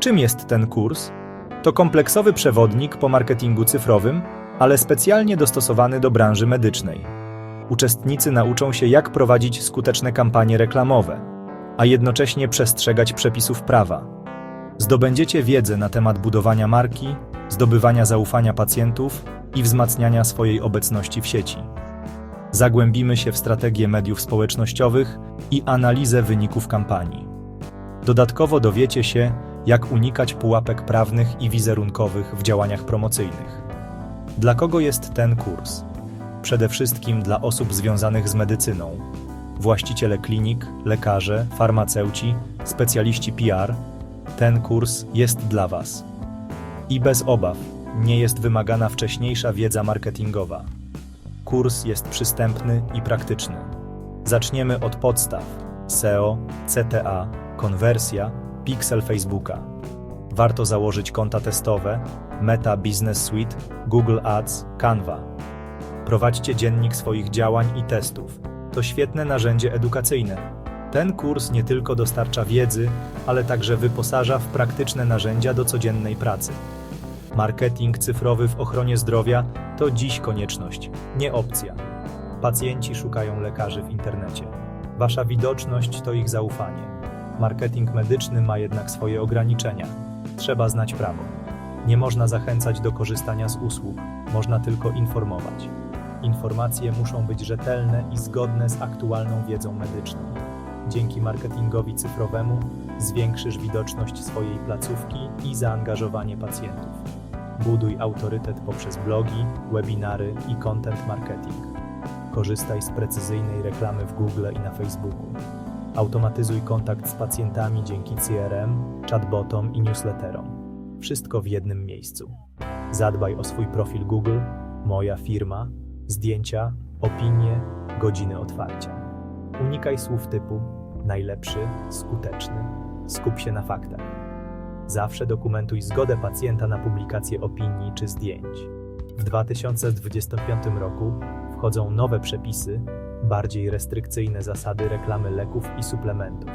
Czym jest ten kurs? To kompleksowy przewodnik po marketingu cyfrowym, ale specjalnie dostosowany do branży medycznej. Uczestnicy nauczą się, jak prowadzić skuteczne kampanie reklamowe, a jednocześnie przestrzegać przepisów prawa. Zdobędziecie wiedzę na temat budowania marki, zdobywania zaufania pacjentów i wzmacniania swojej obecności w sieci. Zagłębimy się w strategię mediów społecznościowych i analizę wyników kampanii. Dodatkowo dowiecie się, jak unikać pułapek prawnych i wizerunkowych w działaniach promocyjnych. Dla kogo jest ten kurs? Przede wszystkim dla osób związanych z medycyną, właściciele klinik, lekarze, farmaceuci, specjaliści PR. Ten kurs jest dla Was. I bez obaw, nie jest wymagana wcześniejsza wiedza marketingowa. Kurs jest przystępny i praktyczny. Zaczniemy od podstaw: SEO, CTA, konwersja, pixel Facebooka. Warto założyć konta testowe, Meta Business Suite, Google Ads, Canva. Prowadźcie dziennik swoich działań i testów. To świetne narzędzie edukacyjne. Ten kurs nie tylko dostarcza wiedzy, ale także wyposaża w praktyczne narzędzia do codziennej pracy. Marketing cyfrowy w ochronie zdrowia to dziś konieczność, nie opcja. Pacjenci szukają lekarzy w internecie. Wasza widoczność to ich zaufanie. Marketing medyczny ma jednak swoje ograniczenia. Trzeba znać prawo. Nie można zachęcać do korzystania z usług, można tylko informować. Informacje muszą być rzetelne i zgodne z aktualną wiedzą medyczną. Dzięki marketingowi cyfrowemu zwiększysz widoczność swojej placówki i zaangażowanie pacjentów. Buduj autorytet poprzez blogi, webinary i content marketing. Korzystaj z precyzyjnej reklamy w Google i na Facebooku. Automatyzuj kontakt z pacjentami dzięki CRM, chatbotom i newsletterom. Wszystko w jednym miejscu. Zadbaj o swój profil Google, moja firma, zdjęcia, opinie, godziny otwarcia. Unikaj słów typu najlepszy, skuteczny. Skup się na faktach. Zawsze dokumentuj zgodę pacjenta na publikację opinii czy zdjęć. W 2025 roku wchodzą nowe przepisy, bardziej restrykcyjne zasady reklamy leków i suplementów.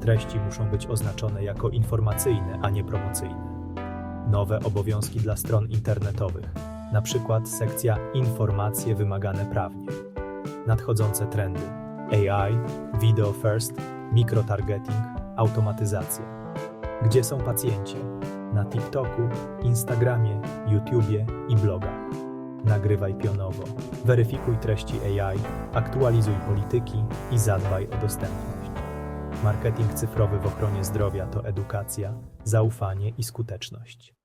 Treści muszą być oznaczone jako informacyjne, a nie promocyjne. Nowe obowiązki dla stron internetowych, na przykład sekcja Informacje wymagane prawnie. Nadchodzące trendy: AI, Video First, mikrotargeting, automatyzacja. Gdzie są pacjenci? Na TikToku, Instagramie, YouTubie i blogach. Nagrywaj pionowo, weryfikuj treści AI, aktualizuj polityki i zadbaj o dostępność. Marketing cyfrowy w ochronie zdrowia to edukacja, zaufanie i skuteczność.